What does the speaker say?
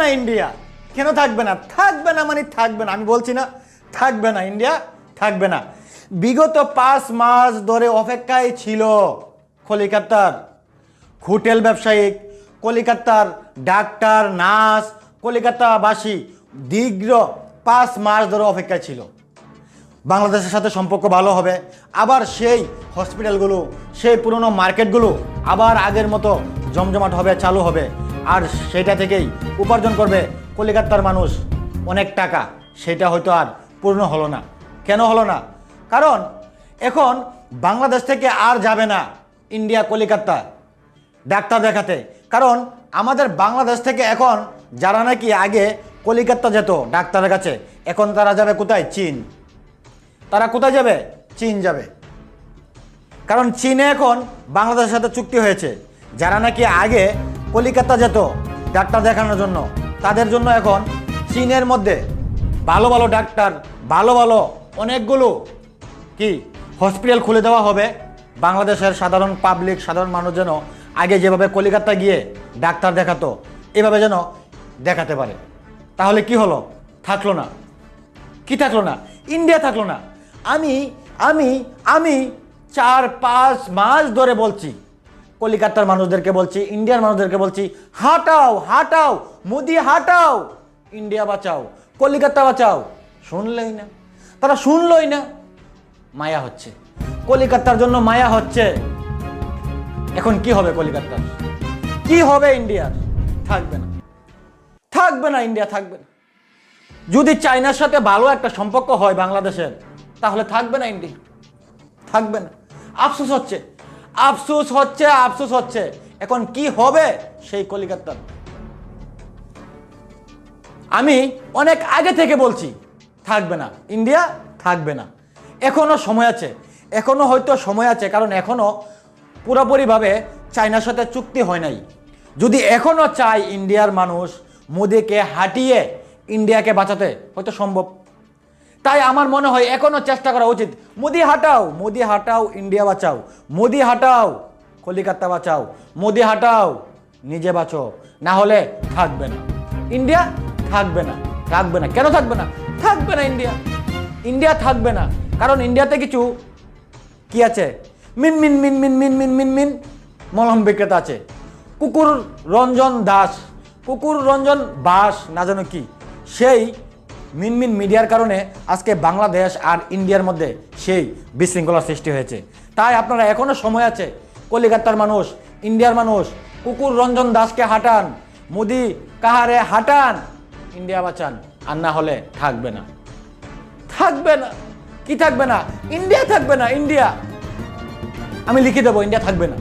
না ইন্ডিয়া। কেন থাকবে না? থাকবে না মানে থাকবে না। আমি বলছি না, থাকবে না ইন্ডিয়া, থাকবে না। বিগত পাঁচ মাস ধরে অপেক্ষায় ছিল কলিকাতার হোটেল ব্যবসায়িক, কলিকাতার ডাক্তার, নার্স, কলিকাতাবাসী দীর্ঘ পাঁচ মাস ধরে অপেক্ষায় ছিল। বাংলাদেশের সাথে সম্পর্ক ভালো হবে। আবার সেই হসপিটালগুলো, সেই পুরনো মার্কেটগুলো আবার আগের মতো জমজমাট হবে, চালু হবে। আর সেটা থেকেই উপার্জন করবে কলিকাতার মানুষ অনেক টাকা। সেটা হয়তো আর পূর্ণ হলো না। কেন হলো না? কারণ এখন বাংলাদেশ থেকে আর যাবে না ইন্ডিয়া, কলিকাতা ডাক্তার দেখাতে। কারণ আমাদের বাংলাদেশ থেকে এখন যারা নাকি আগে কলিকাতা যেত ডাক্তারের কাছে, এখন তারা যাবে কোথায়? চীন। তারা কোথায় যাবে? চীন যাবে। কারণ চীনে এখন বাংলাদেশের সাথে চুক্তি হয়েছে। যারা নাকি আগে কলিকাতা যেত ডাক্তার দেখানোর জন্য। তাদের জন্য এখন চীনের মধ্যে ভালো ভালো ডাক্তার, ভালো ভালো অনেকগুলো কি হসপিটাল খুলে দেওয়া হবে। বাংলাদেশের সাধারণ পাবলিক, সাধারণ মানুষ যেন আগে যেভাবে কলিকাতা গিয়ে ডাক্তার দেখাতো, এভাবে যেন দেখাতে পারে। তাহলে কি হলো? থাকল না। কি থাকল না? ইন্ডিয়া থাকল না। আমি আমি আমি চার পাঁচ মাস ধরে বলছি কলিকাতার মানুষদেরকে বলছি, ইন্ডিয়ার মানুষদেরকে বলছি, হাটাও হাটাও, মোদি হাটাও, ইন্ডিয়া বাঁচাও, কলিকাতা বাঁচাও। শুনলেই না। তারা শুনলই না। মায়া হচ্ছে। কলিকাতার জন্য মায়া হচ্ছে। এখন কি হবে কলিকাতার? কি হবে ইন্ডিয়ার? থাকবে না। থাকবে না ইন্ডিয়া, থাকবে না। যদি চায়নার সাথে ভালো একটা সম্পর্ক হয় বাংলাদেশের, তাহলে থাকবে না ইন্ডিয়া। থাকবে না। আফসোস হচ্ছে। আফসোস হচ্ছে আফসোস হচ্ছে। এখন কি হবে সেই কলিকাতার আমি অনেক আগে থেকে বলছি, থাকবে না। ইন্ডিয়া থাকবে না। এখনও সময় আছে। এখনও হয়তো সময় আছে, কারণ এখনও পুরোপুরিভাবে চায়নার সাথে চুক্তি হয় নাই। যদি এখনও চায় ইন্ডিয়ার মানুষ মোদিকে হাঁটিয়ে ইন্ডিয়াকে বাঁচাতে, হয়তো সম্ভব। তাই আমার মনে হয় এখনও চেষ্টা করা উচিত। মোদি হাঁটাও, মোদি হাটাও, ইন্ডিয়া বাঁচাও। মোদি হাটাও, কলিকাতা বাঁচাও। মোদি হাটাও, নিজে বাঁচো। না হলে থাকবে না। ইন্ডিয়া থাকবে না। থাকবে না। কেন থাকবে না? থাকবে না ইন্ডিয়া। ইন্ডিয়া থাকবে না। কারণ ইন্ডিয়াতে কিছু কি আছে? মিন মিন মিন মিন মিন মিন মিন মিন মলম বিক্রেতা আছে। কুকুর রঞ্জন দাস। কুকুর রঞ্জন বাস, না জানো কি? সেই মিনমিন মিডিয়ার কারণে আজকে বাংলাদেশ আর ইন্ডিয়ার মধ্যে সেই বিশৃঙ্খলার সৃষ্টি হয়েছে। তাই আপনারা এখনও সময় আছে, কলিকাতার মানুষ, ইন্ডিয়ার মানুষ, কুকুর রঞ্জন দাসকে হাঁটান, মোদি কাহারে হাঁটান, ইন্ডিয়া বাঁচান, আর না হলে থাকবে না। থাকবে না। কি থাকবে না? ইন্ডিয়া থাকবে না, ইন্ডিয়া। আমি লিখে দেবো, ইন্ডিয়া থাকবে না।